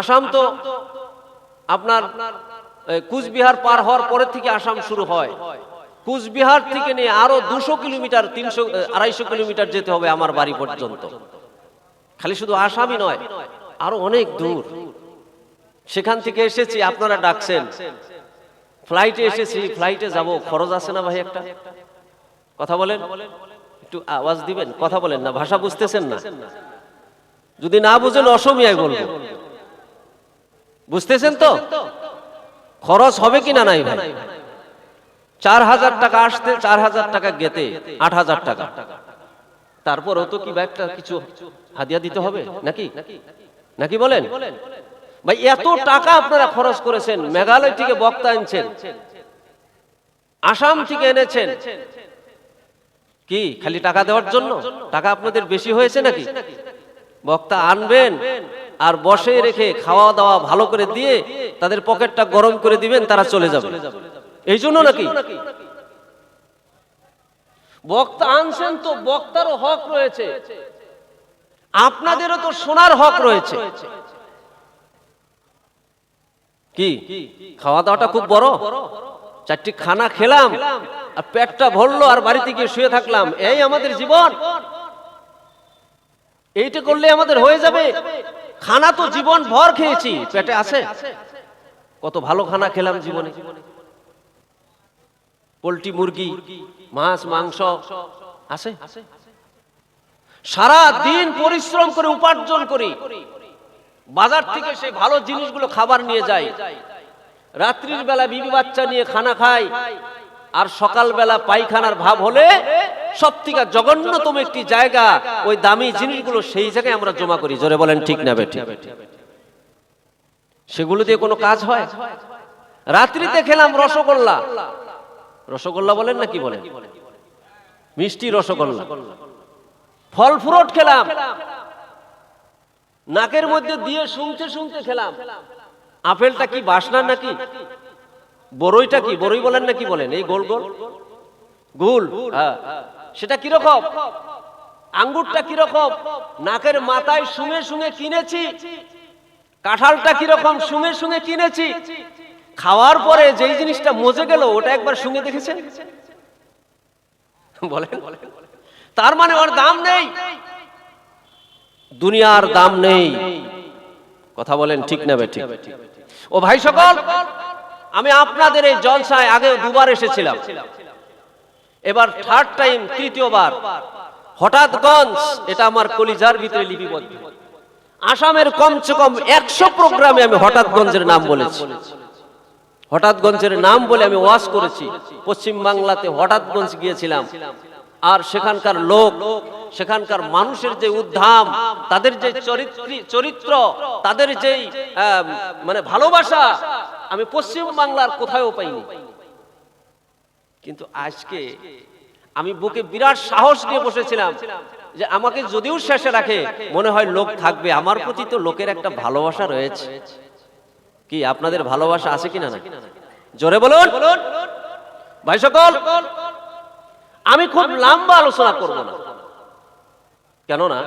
আসাম তো আপনার কুচবিহার পার হওয়ার পরে থেকে আসাম শুরু হয়। কুচবিহার থেকে নিয়ে আরও দুশো কিলোমিটার, তিনশো আড়াইশো কিলোমিটার যেতে হবে আমার বাড়ি পর্যন্ত। খালি শুধু আসামই নয়, আরও অনেক দূর। সেখান থেকে এসেছি, আপনারা ডাকছেন। ফ্লাইটে এসেছি ফ্লাইটে যাব। খরচ আছে না ভাই একটা? কথা বলেন। একটু আওয়াজ দিবেন? কথা বলেন না, ভাষা বুঝতেছেন না। যদি না বুঝেন, অসমিয়ায় বলব। বুঝতেছেন তো? খরচ হবে কি না নাই ভাই? চার হাজার টাকা আসতে, চার হাজার টাকা গেতে আট হাজার টাকা। তারপরও তো কি ব্যাগটা কিছু হাদিয়া দিতে হবে? নাকি? নাকি বলেন? ভাই, এত টাকা আপনারা খরচ করেছেন, মেঘালয় থেকে বক্তা আনছেন, আসাম থেকে এনেছেন। কি, খালি টাকা দেওয়ার জন্য? টাকা আপনাদের বেশি হয়েছে নাকি? বক্তা আনবেন? আর বসে রেখে খাওয়া দাওয়া ভালো করে দিয়ে তাদের পকেটটা গরম করে দিবেন, তারা চলে যাবে। এই জন্য নাকি? বক্তা আনছেন তো বক্তারও হক রয়েছে। আপনাদেরও তো সোনার হক রয়েছে। কি? খাওয়া দাওয়াটা খুব বড়? চারটি খানা খেলাম, আর পেটটা ভরলো, আর বাড়িতে গিয়ে শুয়ে থাকলাম। এই আমাদের জীবন। এইটা করলে আমাদের হয়ে যাবে। খানা তো জীবন ভর খেয়েছি, পেটে আছে? কত ভালো খানা খেলাম জীবনে। পোলট্রি, মুরগি, মাছ, মাংস, আছে? সারা দিন পরিশ্রম করে, উপার্জন করি, বাজার থেকে সেই ভালো জিনিসগুলো খাবার নিয়ে যাই রাত্রির বেলা বিবি বাচ্চা নিয়ে খানা খাই আর সকালবেলা পায়খানার ভাব হলে সব থেকে জঘন্যতম একটি জায়গা, ওই দামি জিনিসগুলো সেই জায়গায় আমরা জমা করি। জোরে বলেন ঠিক না বেঠিক। সেগুলো দিয়ে কোনো কাজ হয়? রাত্রিতে খেলাম রসগোল্লা। রসগোল্লা বলেন না কি বলেন? মিষ্টি রসগোল্লা। ফল ফ্রুট খেলাম। নাকের মধ্যে দিয়ে শুনতে শুনতে খেলাম। আপেলটা কি বাসনা নাকি? বড়ইটা কি? বড়ই বলেন নাকি বলেন? এই গোল গোল? গোল? হ্যাঁ। সেটা কীরকম আঙ্গুরটা কীরকম নাকের মাথায় শুঙে শুঙে কিনেছি। কাঁঠালটা কীরকম শুঙে শুঙে কিনেছি। খাওয়ার পরে যেই জিনিসটা মজে গেল, ওটা একবার শুঙে দেখেছেন? বলেন। তার মানে ওর দাম নেই। দুনিয়ার দাম নেই। কথা বলেন ঠিক না ঠিক। ও ভাই সকল? আমি আপনাদের এই জলসায় আগে দুবার এসেছিলাম। এবার থার্ড টাইম তৃতীয়বার। হঠাৎগঞ্জ এটা আমার কলিজার ভিতরে লিপিবদ্ধ। আসামের কমসে কম একশো প্রোগ্রামে আমি হঠাৎগঞ্জের নাম বলেছি। হঠাৎগঞ্জের নাম বলে আমি ওয়াজ করেছি। পশ্চিম বাংলাতে হঠাৎগঞ্জ গিয়েছিলাম। আর সেখানকার লোক, সেখানকার মানুষের যে উদ্ধাম, তাদের যে চরিত্র- চরিত্র, তাদের যে মানে ভালোবাসা আমি পশ্চিম বাংলার কোথাও পাইনি। কিন্তু আজকে আমি বুকে বিরাট সাহস নিয়ে বসেছিলাম যে আমাকে যদিও শেষে রাখে মনে হয় লোক থাকবে। আমার প্রতি তো লোকের একটা ভালোবাসা রয়েছে। কি আপনাদের ভালোবাসা আছে কিনা না? জোরে বলুন। ভাই সকল আমি খুব লম্বা আলোচনা করব না। কেননা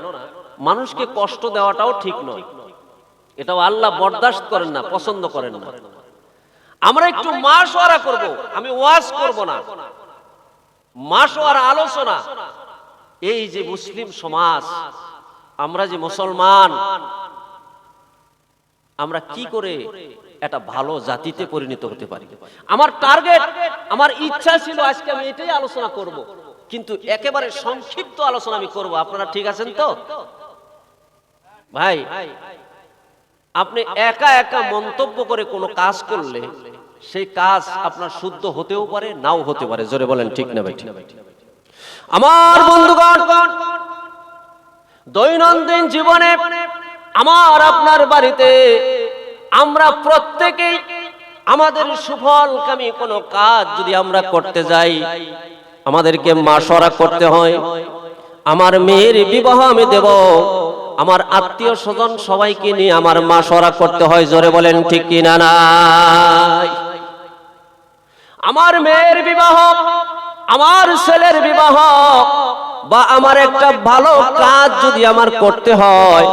মানুষকে কষ্ট দেওয়াটাও ঠিক নয়। এটাও আল্লাহ বরদাস্ত করেন না পছন্দ করেন না। আমরা একটু মাসওয়ারা করব। আমি ওয়াজ করব না। মাসওয়ারা আলোচনা। এই যে মুসলিম সমাজ আমরা যে মুসলমান আমরা কি করে একটা ভালো জাতিতে পরিণত হতে পারি? আমার টার্গেট আমার ইচ্ছা ছিল আজকে আমি এটাই আলোচনা করব। কিন্তু একেবারে সংক্ষিপ্ত আলোচনা আমি করব। আপনারা ঠিক আছেন তো? ভাই আপনি একা একা মন্তব্য করে কোনো কাজ করলে সেই কাজ আপনার শুদ্ধ হতেও পারে, নাও হতে পারে। জোরে বলেন, ঠিক না ভাই আমার বন্ধুগণ, দৈনন্দিন জীবনে আমার আপনার বাড়িতে আমরা প্রত্যেকেই আমাদের সুফলকামী কোনো কাজ যদি আমরা করতে যাই, আমাদেরকে মাসরা করতে হয়। আমার মেয়ের বিবাহ আমি দেব। আমার আত্মীয় স্বজন সবাইকে নিয়ে আমার মাসরা করতে হয়, জোরে বলেন ঠিক কিনা নাই আমার মেয়ের বিবাহ, আমার ছেলের বিবাহ বা আমার একটা ভালো কাজ যদি আমার করতে হয়,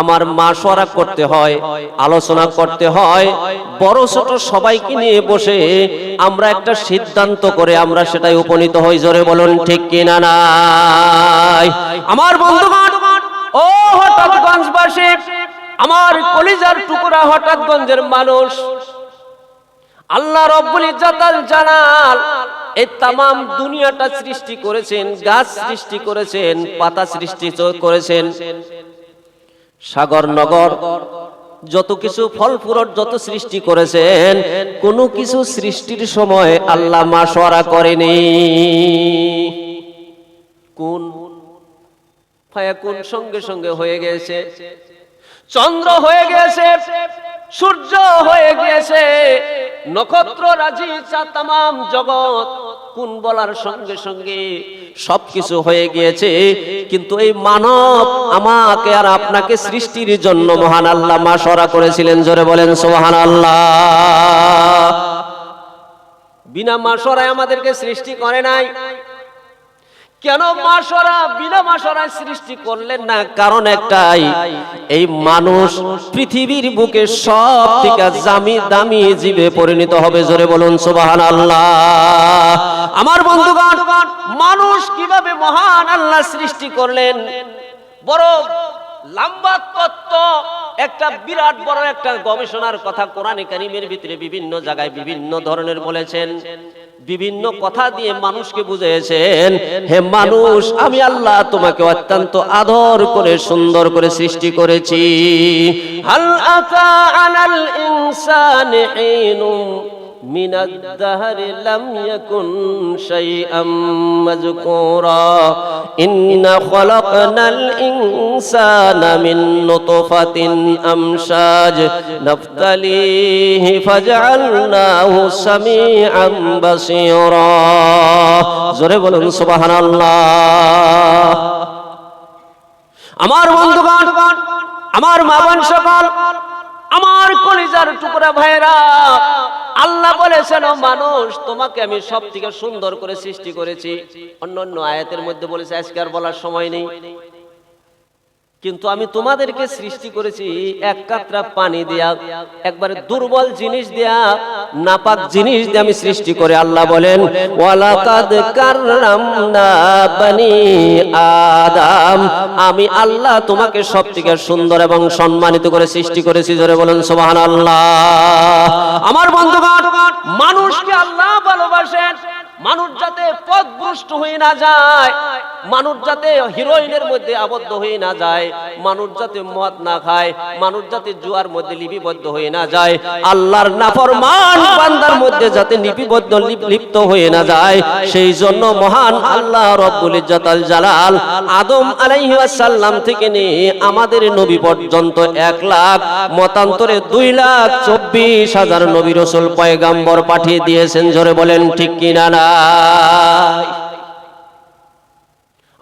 আমার মাসোয়ারা করতে হয়, আলোচনা করতে হয়, বড় ছোট সবাইকে নিয়ে বসে আমরা একটা সিদ্ধান্ত করে আমরা সেটাই উপনীত হই, জোরে বলুন ঠিক কিনা নাই? আমার বন্ধুগণ ও হঠাৎগঞ্জবাসী আমার কলিজার টুকরা হঠাৎগঞ্জের মানুষ। আল্লাহ রব্বুল ইজ্জাতাল জালাল এই তামাম দুনিয়াটা সৃষ্টি করেছেন, গাছ সৃষ্টি করেছেন, পাতা সৃষ্টি করেছেন। সাগর নগর যত কিছু ফল ফুরট যত সৃষ্টি করেছেন, কোনো কিছু সৃষ্টির সময় আল্লাহ মাসওয়ারা করেনি। কোন ফায়াকুন সঙ্গে সঙ্গে হয়ে গেছে। চন্দ্র হয়ে গেছে সূর্য হয়ে গেছে। নক্ষত্র রাজি তাম জগৎ কোন বলার সঙ্গে সঙ্গে সবকিছু হয়ে গিয়েছে। কিন্তু এই মানব আমাকে আর আপনাকে সৃষ্টির জন্য মহান আল্লাহ মাসরা করেছিলেন জোরে বলেন সোহান আল্লাহ বিনা মাসরায় আমাদেরকে সৃষ্টি করে নাই। কেন মাসরা বিনা মাসরায় সৃষ্টি করলেন না? কারণ একটাই, এই মানুষ পৃথিবীর বুকে সব থেকে জামি দামি জীবে পরিণত হবে। জোরে বলুন সুবাহান আল্লাহ আমার বন্ধুগণ, মানুষ কীভাবে মহান আল্লাহ সৃষ্টি করলেন? বড় লম্বা তত্ত্ব, একটা বিরাট বড় একটা গবেষণার কথা কোরআনে কারিমের ভিতরে বিভিন্ন জায়গায় বিভিন্ন ধরনের বলেছেন। বিভিন্ন কথা দিয়ে মানুষকে বুঝিয়েছেন হে মানুষ আমি আল্লাহ তোমাকে অত্যন্ত আদর করে সুন্দর করে সৃষ্টি করেছি। হাল আতা আনাল ইনসানি হিনুম من الدهر لم يكن شيئا مذكورا إنا خلقنا الإنسان من نطفة أمشاج نفتليه فجعلناه سميعا بصيرا জোরে বলুন সুবহান আল্লাহ আমার বন্ধুগণ আমার মা বোন সকল আমার কলিজার টুকরা ভাইরা আল্লাহ বলেছেন মানুষ, তোমাকে আমি সব থেকে সুন্দর করে সৃষ্টি করেছি। অন্য অন্য আয়াতের মধ্যে বলেছে, আজকে আর বলার সময় নেই। কিন্তু আমি তোমাদেরকে সৃষ্টি করেছি এক কাতরা পানি দেয়া, একবারে দুর্বল জিনিস দেয়া নাপাক জিনিস দিয়ে আমি সৃষ্টি করে আল্লাহ বলেন ওয়ালাকাদ আদম। আমি আল্লাহ তোমাকে সব থেকে সুন্দর এবং সম্মানিত করে সৃষ্টি করেছি ধরে বলেন, সুবহানাল্লাহ। আমার বন্ধুগণ, মানুষকে আল্লাহ ভালোবাসেন। মানুষ যাতে পথভ্রষ্ট হয়ে না যায়, মানুষ যাতে হিরোইনের মধ্যে আবদ্ধ হয়ে না যায়, মানুষ যাতে মদ না খায়, মানুষ যাতে জুয়ার মধ্যে লিপিবদ্ধ হয়ে না যায়, আল্লাহর নাফরমান বান্দার মধ্যে যাতে লিপিবদ্ধ লিপ্ত হয়ে না যায়, সেই জন্য মহান আল্লাহ রব্বুল ইজ্জাতাল জালাল আদম আলাইহি ওয়াসাল্লাম থেকে নিয়ে আমাদের নবী পর্যন্ত এক লাখ, মতান্তরে দুই লাখ চব্বিশ হাজার নবী রসুল পয়গাম্বর পাঠিয়ে দিয়েছেন। জোরে বলেন, ঠিক কিনা না?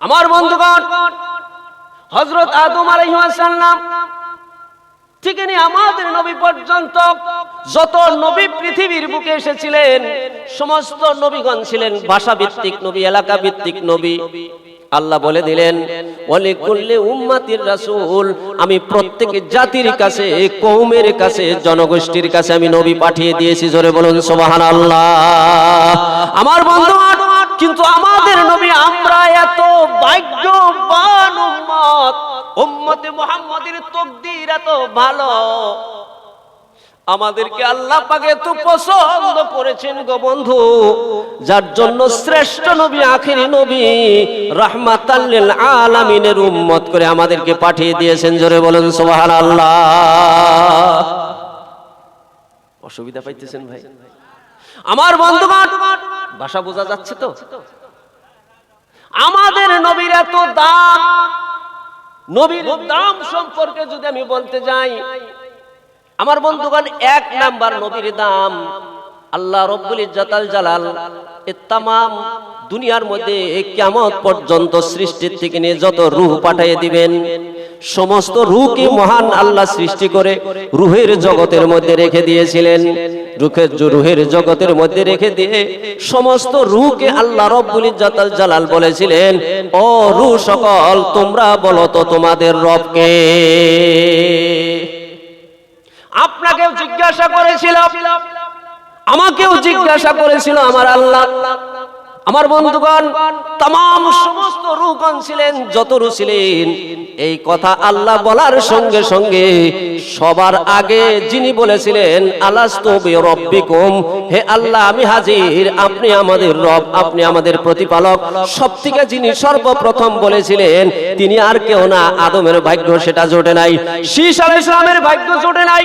আমার বন্ধুগণ হজরত আদম আলাইহাল্লাম ঠিক আমাদের নবী পর্যন্ত যত নবী পৃথিবীর বুকে এসেছিলেন, সমস্ত নবীগণ ছিলেন ভাষা ভিত্তিক নবী এলাকা ভিত্তিক নবী। আল্লাহ বলে দিলেন ওয়ালি কুল্লি উম্মাতির রাসূল, আমি প্রত্যেক জাতির কাছে কৌমের কাছে, জনগোষ্ঠীর কাছে আমি নবী পাঠিয়ে দিয়েছি, জোরে বলুন সুবহানাল্লাহ। আমার বন্ধু, কিন্তু আমাদের নবী, আমরা এত ভাগ্যবান উম্মত উম্মতে মুহাম্মাদের তকদির এত ভালো। আমাদেরকে আল্লাহ পাকে এত পছন্দ করেছেন গো বন্ধু। যার জন্য শ্রেষ্ঠ নবী, আখেরি নবী রাহমাতাল্লিল আলামিনের উম্মত করে আমাদেরকে পাঠিয়ে দিয়েছেন। জোরে বলেন, সুবহানাল্লাহ। অসুবিধা পাইতেছেন ভাই। আমার বন্ধুগণ, ভাষা বোঝা যাচ্ছে তো? আমাদের নবীর এত দাম, নবীর দাম সম্পর্কে যদি আমি বলতে যাই আমার বন্ধুগণ, এক নাম্বার নবীর দাম। আল্লাহ রব্বুল ইজ্জাতাল জালাল এ তামাম দুনিয়ার মধ্যে কিয়ামত পর্যন্ত সৃষ্টির থেকে নিয়ে যত রূহ পাঠিয়ে দিবেন, সমস্ত রুহকে মহান আল্লাহ সৃষ্টি করে রুহের জগতের মধ্যে রেখে দিয়েছিলেন। রুখের রুহের জগতের মধ্যে রেখে দিয়ে সমস্ত রুহকে আল্লাহ রব্বুল ইজ্জাতাল জালাল বলেছিলেন, ও রু সকল, তোমরা বলো তো তোমাদের রবকে। আপনাকেও জিজ্ঞাসা করেছিলাম আমাকেও জিজ্ঞাসা করেছিল আমার আল্লাহ। আমার বন্ধুগণ তাম সমস্ত রুগণ ছিলেন, যত রু ছিলেন, এই কথা আল্লাহ বলার সঙ্গে সঙ্গে সবার আগে যিনি বলেছিলেন রব্বিকুম হে আল্লাহ, আমি হাজির, আপনি আমাদের রব, আপনি আমাদের প্রতিপালক। সব থেকে যিনি সর্বপ্রথম বলেছিলেন, তিনি আর কেউ না, আদমের ভাগ্য সেটা জোটে নাই শীষ আলাই ইসলামের ভাগ্য জোটে নাই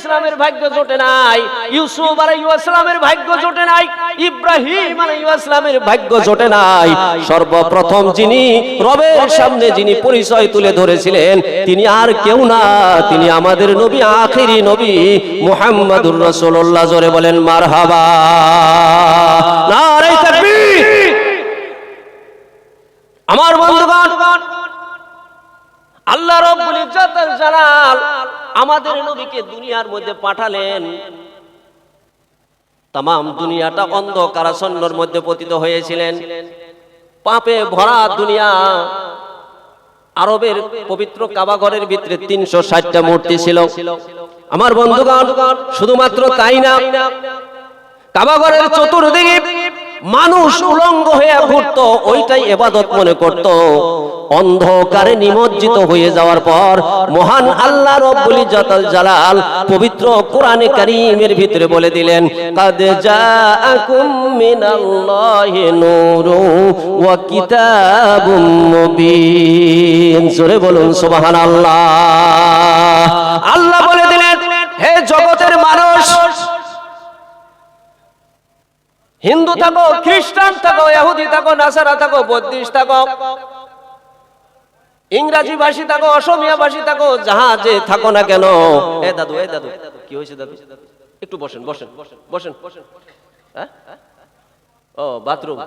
ইসলামের ভাগ্য জোটে নাই, ইউসুফ আলাই ইসলামের ভাগ্য জোটে নাই, ইব্রাহিম আলাই ইসলামের ভাগ্য জোটে নাই। সর্বপ্রথম যিনি রবের সামনে যিনি পরিচয় তুলে ধরেছিলেন, তিনি আর কেউ না, তিনি আমাদের নবী, আখেরি নবী মুহাম্মাদুর রাসূলুল্লাহ। জোরে বলেন, মারহাবা। নারে তাকবীর। আমার বন্ধুগণ আল্লাহ রব্বুল ইজ্জাতুল জালাল আমাদের নবীকে দুনিয়ার মধ্যে পাঠালেন। তাম দুনিয়াটা অন্ধকারাচ্ছন্নর মধ্যে পতিত হয়েছিলেন। পাপে ভরা দুনিয়া আরবের পবিত্র কাবাঘরের ভিতরে তিনশো ষাটটা মূর্তি ছিল। আমার বন্ধুগণ, শুধুমাত্র তাই না কাবাঘরের চতুর্দিকে মানুষ উলঙ্গ হয়ে ঘুরতো, ওইটাই এবাদত মনে করত। অন্ধকারে নিমজ্জিত হয়ে যাওয়ার পর মহান আল্লাহ রব্বুল জাতাল জালাল পবিত্র কোরআনে কারীমের ভিতরে বলে দিলেন, কাদ জাআকুম মিনাল্লাহি নূরু ওয়া কিতাবুম মুবিন। জোরে বলুন, সুবহানাল্লাহ। আল্লাহ হিন্দু থাকো খ্রিস্টান থাকো ইহুদি থাকো নাসারা থাকো বৌদ্ধিস্ট থাকো। ইংরাজি ভাষী থাকো অসমীয়া ভাষী থাকো যাহা যে থাকো না কেন। এ দাদু এ দাদু কি হয়েছে দাদু? একটু বসেন বসেন বসেন বসেন। হ্যাঁ? ও বাথরুম।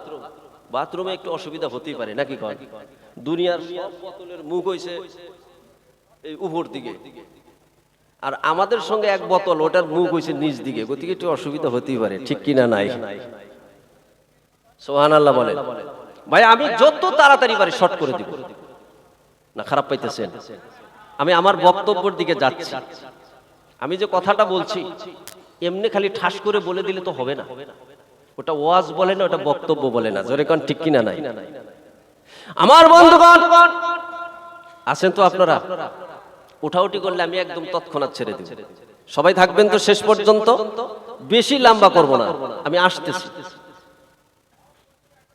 বাথরুমে একটু অসুবিধা হতেই পারে নাকি কন? দুনিয়ার সব বোতলের মুখ হয়েছে এই উপর দিকে। আর আমাদের সঙ্গে এক বোতল ওটার মুখ হয়েছে নিচ দিকে। গতিকে একটু অসুবিধা হতেই পারে ঠিক কিনা নাই? সোহান আল্লাহ বলেন ভাই, আমি যত তাড়াতাড়ি পারি শর্ট করে দিব। না, খারাপ পাইতেছেন। আমি আমার বক্তব্যের দিকে যাচ্ছি। আমি যে কথাটা বলছি, এমনি খালি ঠাস করে বলে দিলে তো হবে না। ওটা ওয়াজ বলে না, ওটা বক্তব্য বলে না। জোরে কান, ঠিক কিনা নাই? আমার বন্ধুগণ, আছেন তো আপনারা? উঠাউটি করলে আমি একদম তৎক্ষণাৎ ছেড়ে দিব। সবাই থাকবেন তো শেষ পর্যন্ত? বেশি লম্বা করব না। আমি আসতেছি।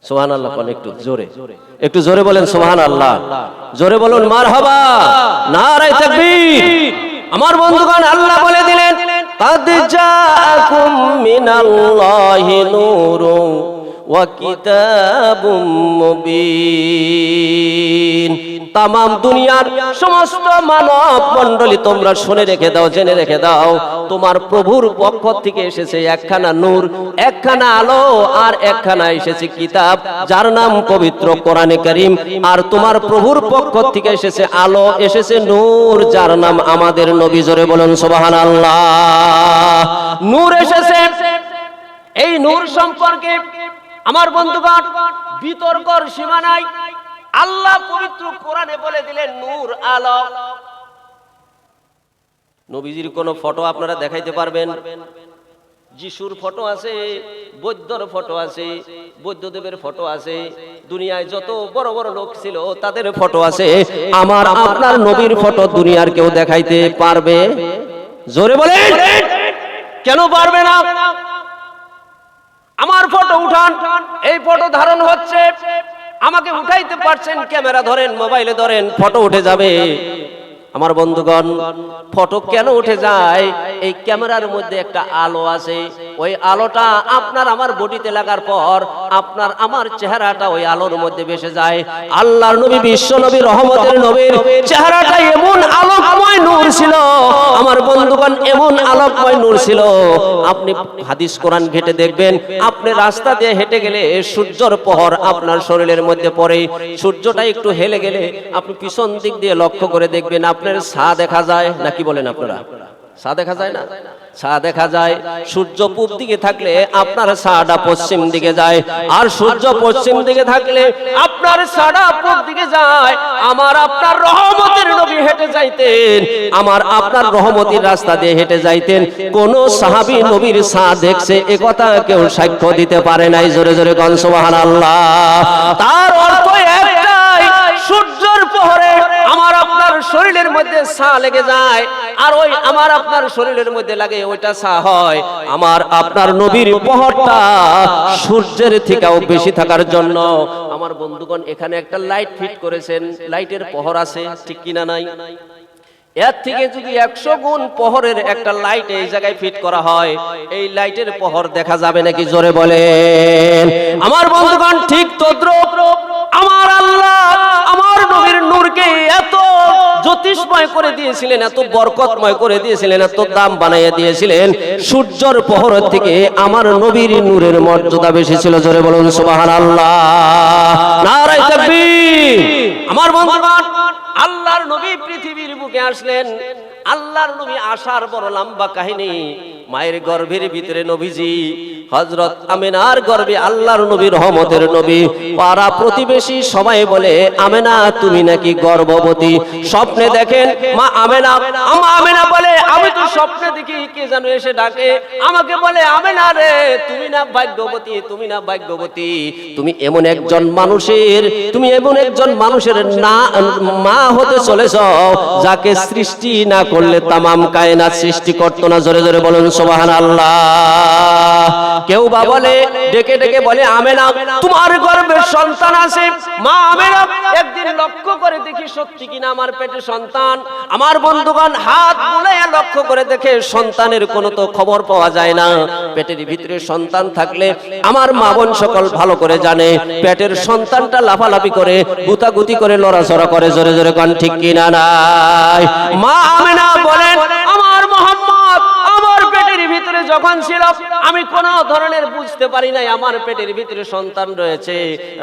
সোহান আল্লাহ বলেন একটু জোরে। একটু জোরে বলেন সোহান আল্লাহ জোরে বলুন মার হবা নারাই তাকবীর। আমার বন্ধুগণ আল্লাহ বলে দিলেন নূরুন ওয়া কিতাবুম মুবিন তামাম দুনিয়ার সমস্ত মানব মণ্ডলী তোমরা শুনে রেখে দাও, জেনে রেখে দাও। তোমার প্রভুর পক্ষ থেকে এসেছে একখানা নূর, একখানা আলো, আর একখানা এসেছে কিতাব, যার নাম পবিত্র কোরআনে করিম। আর তোমার প্রভুর পক্ষ থেকে এসেছে আলো, এসেছে নূর, যার নাম আমাদের নবী। জোরে বলুন, সুবহানাল্লাহ। নূর এসেছে। এই নূর সম্পর্কে আমার বন্ধুগণ, বিতর্কর সীমা নাই। আল্লাহ পবিত্র কোরআনে বলে দিলেন, নূর আলো নবীজির কোন ফটো আপনারা দেখাইতে পারবেন? যিশুর ফটো আছে বৌদ্ধর ফটো আছে বৌদ্ধদেবের ফটো আছে, দুনিয়ায় যত বড় বড় লোক ছিল, তাদের ফটো আছে। আমার আপনার নবীর ফটো দুনিয়ার কেউ দেখাইতে পারবে? জোরে বলেন! কেন পারবে না? আমার ফটো উঠান। এই ফটো ধারণ হচ্ছে, আমাকে উঠাইতে পারছেন ক্যামেরা ধরেন, মোবাইলে ধরেন ফটো উঠে যাবে। আমার বন্ধুগণ ফটো কেন উঠে যায়? এই ক্যামেরার মধ্যে একটা আলো আছে। ওই আলোটা আপনার আমার বডিতে লাগার পর আপনার আমার চেহারাটা ওই আলোর মধ্যে ভেসে যায়। আল্লাহর নবী, বিশ্ব নবী, রহমতের নবীর চেহারাটা এমন আলোকময় নূর ছিল। আমার বন্ধুগণ, এমন আলোকময় নূর ছিল। আপনি হাদিস কোরআন ঘেটে দেখবেন, আপনি রাস্তা দিয়ে হেঁটে গেলে সূর্যর পহর আপনার শরীরের মধ্যে পড়ে। সূর্যটা একটু হেলে গেলে আপনি পিছন দিক দিয়ে লক্ষ্য করে দেখবেন, আপনার ছা দেখা যায়। নাকি বলেন আপনারা? ছা দেখা যায় না? ছা দেখা যায়, সূর্য পূব দিকে থাকলে আপনার ছাটা পশ্চিম দিকে যায়, আর সূর্য পশ্চিম দিকে থাকলে আপনার ছাটা পূব দিকে যায়। আমার আপনার রহমতের নবী হেঁটে যাইতেন, আমার আপনার রহমতের রাস্তা দিয়ে হেঁটে যাইতেন। কোন সাহাবী নবীর ছা দেখছে, এ কথা কেউ সাক্ষ্য দিতে পারে নাই। জোরে জোরে গন সুবহানাল্লাহ। তার অর্থ একটাই, সূর্যের আমার আপনার শরীরের মধ্যে ছা লেগে যায়, আর ওই আমার আপনার শরীরের মধ্যে লাগে ওইটা ছা হয়। আমার আপনার নবীর পহরটা সূর্যের থেকেও বেশি থাকার জন্য। আমার বন্ধুগণ, এখানে একটা লাইট ফিট করেছেন, লাইটের পহর আছে, ঠিক কিনা নাই? এর থেকে যদি একশো গুণ পহরের একটা লাইট এই জায়গায় ফিট করা হয়, এই লাইটের পহর দেখা যাবে নাকি? জোরে বলেন। আমার বন্ধুগণ, ঠিক তদ্রুপ। আমার আল্লাহ আমার নবীর নূরকে এত জ্যোতিষময় করে দিয়েছিলেন এত বরকতময় করে দিয়েছিলেন এত দাম বানাইয়া দিয়েছিলেন। সূর্যর পহর থেকে আমার নবীর নূরের মর্যাদা বেশি ছিল জোরে বলুন সুবহানাল্লাহ। নারায়ে তাকবীর। আমার বন্ধুগণ আল্লাহর নবী পৃথিবীর বুকে আসলেন। আল্লাহর নবী আসার বড় লম্বা কাহিনী। মায়ের গর্ভের ভিতরে নবীজি হজরত আমেনার গর্ভে আল্লাহর নবী রহমতের নবী, পাড়া প্রতিবেশী সবাই বলে, আমেনা, তুমি নাকি গর্ভবতী? স্বপ্নে দেখেন, মা আমেনা আমা আমেনা বলে, আমি তো স্বপ্নে দেখি, কে যেন এসে ডাকে, আমাকে বলে, আমেনা রে, তুমি না ভাগ্যবতী, তুমি না ভাগ্যবতী। তুমি এমন একজন মানুষের, তুমি এমন একজন মানুষের না, মা হতে চলেছ, যাকে সৃষ্টি না করলে তামাম কায়নাত সৃষ্টি করতো না। জোরে জোরে বলুন আল্লাহ কেউ বা বলে ডেকে ডেকে বলে আমেনা তোমার গর্ভের সন্তান আছে। মা আমেনা একদিন লক্ষ্য করে দেখি সত্যি কিনা আমার পেটে সন্তান। আমার বন্ধুগণ হাত বুলাইয়া লক্ষ্য করে দেখে সন্তানের কোনো তো খবর পাওয়া যায় না। পেটের ভিতরে সন্তান থাকলে আমার মা বোন সকল ভালো করে জানে। পেটের সন্তানটা লাফালাফি করে গুতাগুতি করে লড়াচড়া করে জোরে জোরে কান ঠিক কিনা নাই। মা আমেনা বলেন আমার মোহাম্মদ আমার পেটের ভিতরে যখন ছিল, আমি কোন ধরনের বুঝতে পারি নাই, আমার পেটের ভিতরে সন্তান রয়েছে।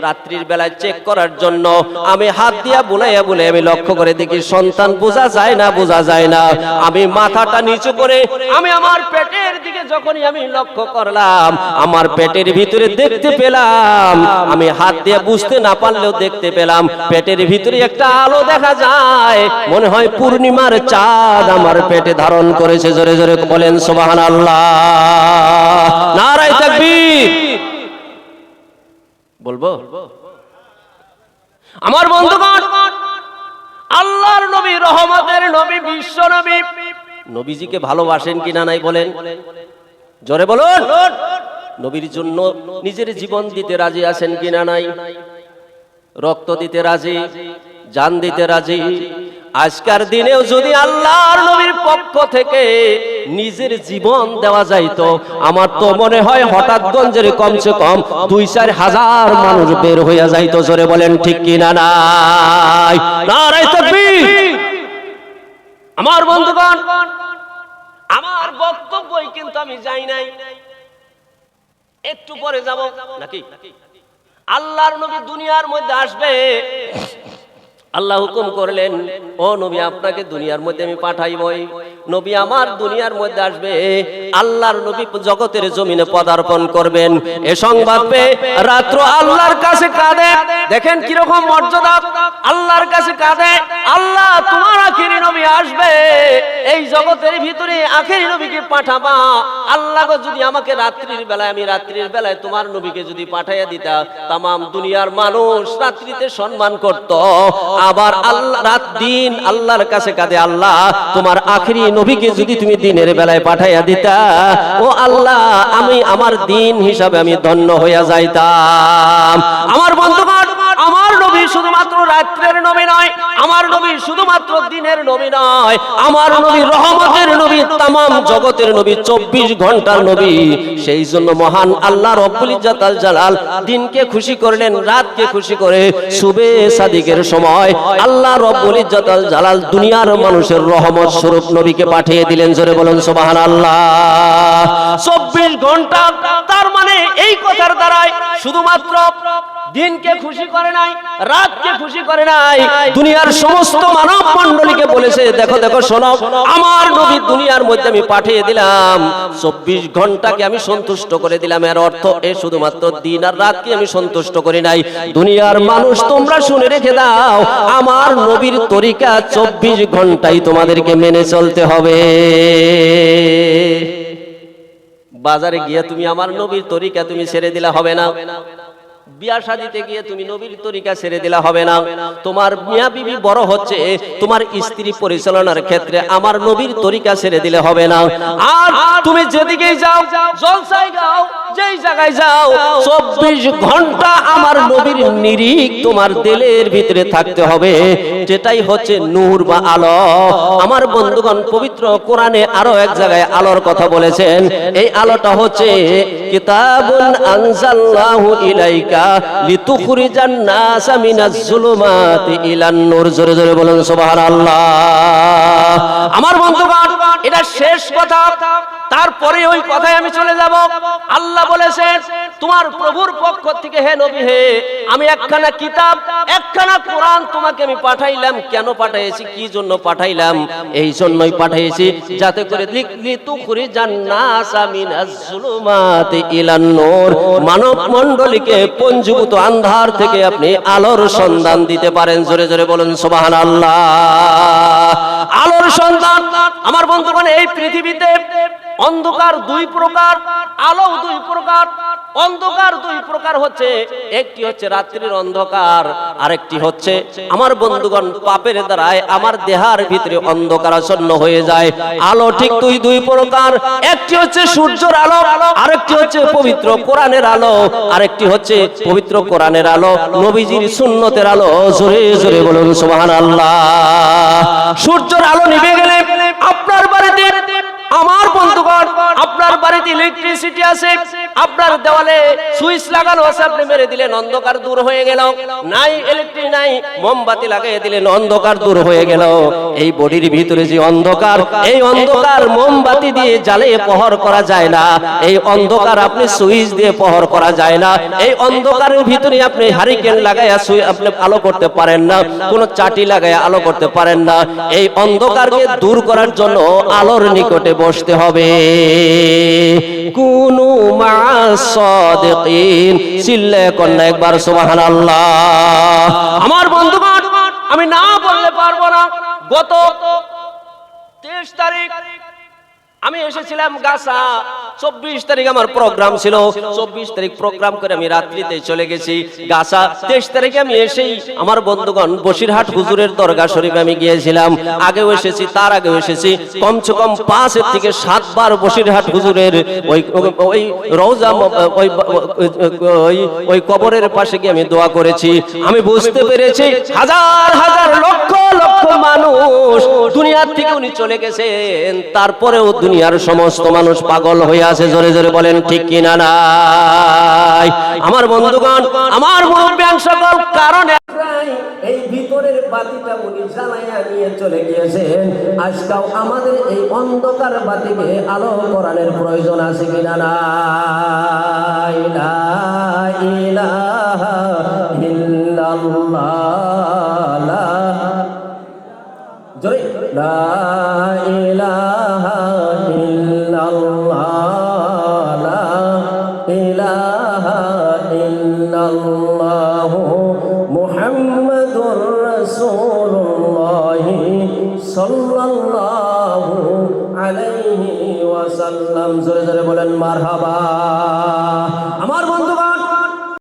রাত্রির বেলায় চেক করার জন্য আমি হাত দিয়া বুলাইয়া বলে আমি লক্ষ্য করে দেখি সন্তান বোঝা যায় না, বোঝা যায় না। আমি মাথাটা নিচু করে, আমি আমার দিকে যখনই আমি লক্ষ্য করলাম, আমার পেটের ভিতরে দেখতে পেলাম, আমি হাত দিয়ে বুঝতে না পারলেও দেখতে পেলাম, পেটের ভিতরে একটা আলো দেখা যায়। মনে হয় পূর্ণিমার চাঁদ আমার পেটে ধারণ করেছে। জোরে জোরে বলেন সোবাহান আল্লাহ নারায় তাকবীর। বলব? আমার বন্ধুগণ, আল্লাহর নবী, রহমতের নবী, বিশ্ব নবী নবীজিকে ভালোবাসেন কিনা নাই বলেন? জোরে বলুন। নবীর জন্য নিজের জীবন দিতে রাজি আছেন কিনা নাই? রক্ত দিতে রাজি, জান দিতে রাজি। আজকার দিনেও যদি আল্লাহর নবীর পক্ষ থেকে নিজের জীবন দেওয়া যাইতো, আমার তো মনে হয় হঠাৎ গঞ্জের কমসে কম দুই চার হাজার মানুষ বের হইয়া যাইতো, জোরে বলেন ঠিক কিনা নাই? নারায় তাকবীর। আমার বন্ধুগণ, আমার বক্তব্যই কিন্তু আমি যাই নাই। একটু পরে যাব। নাকি? আল্লাহর নবী দুনিয়ার মধ্যে আসবে। আল্লাহ হুকুম করলেন, ও নবী, আপনাকে দুনিয়ার মধ্যে আমি পাঠাইবই। নবী আমার দুনিয়ার মধ্যে আসবে, আল্লাহর নবী জগতের জমিনে পদার্পণ করবেন। এ সংবাদ পেয়ে রাত্র আল্লাহর কাছে কাঁদে। দেখেন কীরকম মর্যাদা। আল্লাহর কাছে কাঁদে, আল্লাহ তোমার আখিরি নবী আসবে। এই জগতের ভিতরে আখেরি নবীকে পাঠাবা। আল্লাহ যদি আমাকে রাত্রির বেলায়, আমি রাত্রির বেলায় তোমার নবীকে যদি পাঠাইয়া দিতা, তামাম দুনিয়ার মানুষ রাত্রিতে সম্মান করত। আবার আল্লাহ, রাত দিন আল্লাহর কাছে কাঁদে, আল্লাহ তোমার আখেরি নবীকে যদি তুমি দিনের বেলায় পাঠাইয়া দিতা, ও আল্লাহ, আমি আমার দিন হিসাবে আমি ধন্য হইয়া যাইতাম। আমার বন্ধুগণ নবী শুধুমাত্র রাত্রের নবী নয়, আমার নবী শুধুমাত্র দিনের নবী নয়, আমার নবী রহমতের নবী তাম জগতের নবী, চব্বিশ ঘণ্টার নবী। সেই জন্য মহান আল্লাহ রব্বুল ইজ্জাতাল জালাল দিনকে খুশি করলেন, রাতকে খুশি করে সুবে সাদিকের সময় আল্লাহ রব্বুল ইজ্জাতাল জালাল দুনিয়ার মানুষের রহমত স্বরূপ নবীকে পাঠিয়ে দিলেন। জোরে বলুন সুবহান আল্লাহ চব্বিশ ঘণ্টা, তার মানে এই কথার দ্বারাই শুধুমাত্র দিনকে খুশি করে নাই, রাতকে খুশি করে নাই। দুনিয়ার সমস্ত মানব মণ্ডলীকে বলেছে, দেখো দেখো, শোনো, আমার নবী দুনিয়ার মধ্যে আমি পাঠিয়ে দিলাম। চব্বিশ ঘন্টাকে আমি সন্তুষ্ট করে দিলাম। এর অর্থ এ শুধুমাত্র দিন আর রাতকে আমি সন্তুষ্ট করি নাই। দুনিয়ার মানুষ, তোমরা শুনে রেখে দাও, আমার নবীর তরিকা চব্বিশ ঘন্টাই তোমাদেরকে মেনে চলতে হবে। বাজারে গিয়ে তুমি আমার নবীর তরিকা তুমি ছেড়ে দিলে হবে না। বিয়া শাদিতে গিয়ে তুমি নবীর তরিকা ছেড়ে দিলা হবে না। তোমার মিয়া বিবি বড় হচ্ছে, তোমার স্ত্রী পরিচালনার ক্ষেত্রে আমার নবীর তরিকা ছেড়ে দিলে হবে না। আর তুমি যাও, জলসায় যাও, যেই জায়গায় যাও, চব্বিশ ঘণ্টা আমার নবীর নিরিখ তোমার দিলের ভিতরে থাকতে হবে। যেটাই হচ্ছে নূর বা আলো। আমার বন্ধুগণ পবিত্র কোরআনে আরও এক জায়গায় আলোর কথা বলেছেন। এই আলোটা হচ্ছে, কিতাবুন আনজাল্লাহু ইলাইকা। লিতুখরিজান নাস মিনাজ জুলুমাতি ইলান নূর। জোরে জোরে বলেন, সুবহানাল্লাহ। আমার বন্ধুগণ, এটা শেষ কথা। তারপরে ওই কথায় আমি চলে যাব। আল্লাহ বলেছেন, তোমার প্রভুর পক্ষ থেকে হে নবী হে, আমি একখানা কিতাব, একখানা কোরআন তোমাকে আমি পাঠাইলাম। কেন পাঠাইছি? কি জন্য পাঠাইলাম? এই জন্যই পাঠাইছি, যাতে করে লিখলি তুখরি জান্নাসা মিনাজ জুলুমাতি ইলান নূর। মানব মণ্ডলীকে পঞ্জীভূত আন্ধার থেকে আপনি আলোর সন্ধান দিতে পারেন। জোরে জোরে বলুন, সুবহানাল্লাহ। আলোর সন্ধান। আমার বন্ধুগণ, এই পৃথিবীতে অন্ধকার দুই প্রকার আলো দুই প্রকার, অন্ধকার দুই প্রকার হচ্ছে, একটি হচ্ছে রাত্রির অন্ধকার, আরেকটি হচ্ছে আমার বন্ধুগণ পাপের দ্বারায় আমার দেহার ভিতরে অন্ধকারাচ্ছন্ন হয়ে যায়। আলো ঠিক দুই দুই প্রকার, একটি হচ্ছে সূর্যের আলো, আরেকটি হচ্ছে পবিত্র কোরআনের আলো, আরেকটি হচ্ছে পবিত্র কোরআনের আলো, নবীজির সুন্নতের আলো, জোরে জোরে বলুন সুবহানাল্লাহ। সূর্যের আলো নিভে গেলে আপনার বাড়িতে আমার বন্ধুগণ আপনার বাড়িতে ইলেকট্রিসিটি আছে, আপনার দেওয়ালে সুইচ লাগানো আছে, আপনি মেরে দিলেন, অন্ধকার দূর হয়ে গেল। নাই ইলেকট্রিক নাই, মোমবাতি লাগিয়ে দিলেন, অন্ধকার দূর হয়ে গেল। এই বডির ভিতরে যে অন্ধকার, এই অন্ধকার মোমবাতি দিয়ে জ্বালিয়ে প্রহর করা যায় না। এই অন্ধকার আপনি সুইচ দিয়ে প্রহর করা যায় না। এই অন্ধকারের ভিতরে আপনি হারিকেন লাগাইয়া আপনি আলো করতে পারেন না, কোনো চাটি লাগাইয়া আলো করতে পারেন না। এই অন্ধকারকে দূর করার জন্য আলোর নিকটে বসতে হবে। কুনু মাসাদিকিন সিল্লে কন্যা একবার, সুবহানাল্লাহ। আমার বন্ধুগণ, আমি না বললে পারব না। গত তেইশ তারিখ আমি এসেছিলাম গাছা চব্বিশ তারিখ আমার প্রোগ্রাম ছিল। চব্বিশ তারিখ প্রোগ্রাম করে আমি রাত্রিতে চলে গেছি গাছা তেইশ তারিখে আমি এসেই আমার বন্ধুগণ বসিরহাট হুজুরের দরগা শরীফে আমি গিয়েছিলাম। আগেও এসেছি, তার আগেও এসেছি। কমসে কম পাঁচের থেকে সাতবার বসিরহাট হুজুরের ওই ওই রওজা ওই ওই ওই কবরের পাশে গিয়ে আমি দোয়া করেছি। আমি বুঝতে পেরেছি, হাজার হাজার লক্ষ লক্ষ মানুষ দুনিয়ার থেকে উনি চলে গেছেন। তারপরেও দুনিয়ার সমস্ত মানুষ পাগল হয়ে আছে, জোরে জোরে বলেন, ঠিক কিনা নাই? আমার বন্ধুগণ, আমার মুরব্বিয়ান সকল কারণে। এই ভিতরের বাতিটা উনি জ্বালাইয়া নিয়ে চলে গিয়েছেন। আজকাল আমাদের এই অন্ধকার বাতিকে আলো করানোর প্রয়োজন আছে কিনা নাই? ইলাহা ইল্লাল্লাহ জোরে। লা ইলাহা মার